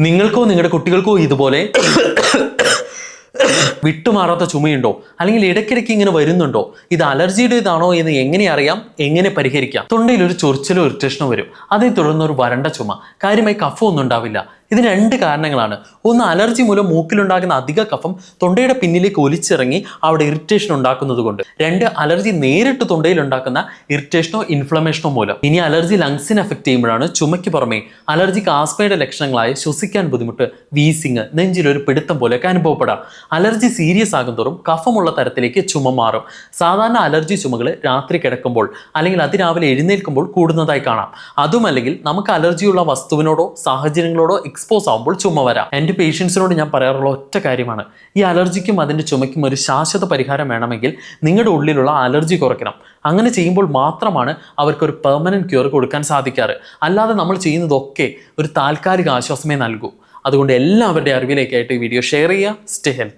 നിങ്ങൾക്കോ നിങ്ങളുടെ കുട്ടികൾക്കോ ഇതുപോലെ വിട്ടുമാറാത്ത ചുമയുണ്ടോ? അല്ലെങ്കിൽ ഇടയ്ക്കിടയ്ക്ക് ഇങ്ങനെ വരുന്നുണ്ടോ? ഇത് അലർജിയുടേതാണോ എന്ന് എങ്ങനെ അറിയാം? എങ്ങനെ പരിഹരിക്കാം? തൊണ്ടയിൽ ഒരു ചൊറിച്ചിലോ ഇറിറ്റേഷനോ വരും. അതേ തുടർന്ന് ഒരു വരണ്ട ചുമ. കാര്യമായി കഫമൊന്നും ഉണ്ടാവില്ല. ഇതിന് രണ്ട് കാരണങ്ങളാണ്. ഒന്ന് അലർജി മൂലം മൂക്കിലുണ്ടാകുന്ന അധിക കഫം തൊണ്ടയുടെ പിന്നിലേക്ക് ഒലിച്ചിറങ്ങി അവിടെ ഇറിറ്റേഷൻ ഉണ്ടാക്കുന്നത് കൊണ്ട്. രണ്ട് അലർജി നേരിട്ട് തൊണ്ടയിൽ ഉണ്ടാക്കുന്ന ഇറിറ്റേഷനോ ഇൻഫ്ലമേഷനോ മൂലം. ഇനി അലർജി ലങ്സിനെ എഫക്ട് ചെയ്യുമ്പോഴാണ് ചുമയ്ക്ക് പുറമെ അലർജിക്ക് ആസ്മയുടെ ലക്ഷണങ്ങളായ ശ്വസിക്കാൻ ബുദ്ധിമുട്ട് വീസിങ് നെഞ്ചിലൊരു പിടുത്തം പോലെയൊക്കെ അനുഭവപ്പെടാം. അലർജി സീരിയസ് ആകുന്തോറും കഫമുള്ള തരത്തിലേക്ക് ചുമ മാറും. സാധാരണ അലർജി ചുമകൾ രാത്രി കിടക്കുമ്പോൾ അല്ലെങ്കിൽ അതിരാവിലെ എഴുന്നേൽക്കുമ്പോൾ കൂടുന്നതായി കാണാം. അതുമല്ലെങ്കിൽ നമുക്ക് അലർജിയുള്ള വസ്തുവിനോടോ സാഹചര്യങ്ങളോടോ എക്സ്പോസ് ആകുമ്പോൾ ചുമ വരാം. എന്റെ പേഷ്യൻസിനോട് ഞാൻ പറയാറുള്ള ഒറ്റ കാര്യമാണ്. ഈ അലർജിക്കും അതിന്റെ ചുമയ്ക്കും ഒരു ശാശ്വത പരിഹാരം വേണമെങ്കിൽ നിങ്ങളുടെ ഉള്ളിലുള്ള അലർജി കുറയ്ക്കണം. അങ്ങനെ ചെയ്യുമ്പോൾ മാത്രമാണ് അവർക്കൊരു പെർമനന്റ് ക്യൂർ കൊടുക്കാൻ സാധിക്കാറ്. അല്ലാതെ നമ്മൾ ചെയ്യുന്നതൊക്കെ ഒരു താൽക്കാലിക ആശ്വാസമേ നൽകൂ. അതുകൊണ്ട് എല്ലാവരുടെ അറിവിലേക്കായിട്ട് ഈ വീഡിയോ ഷെയർ ചെയ്യുക. Stay healthy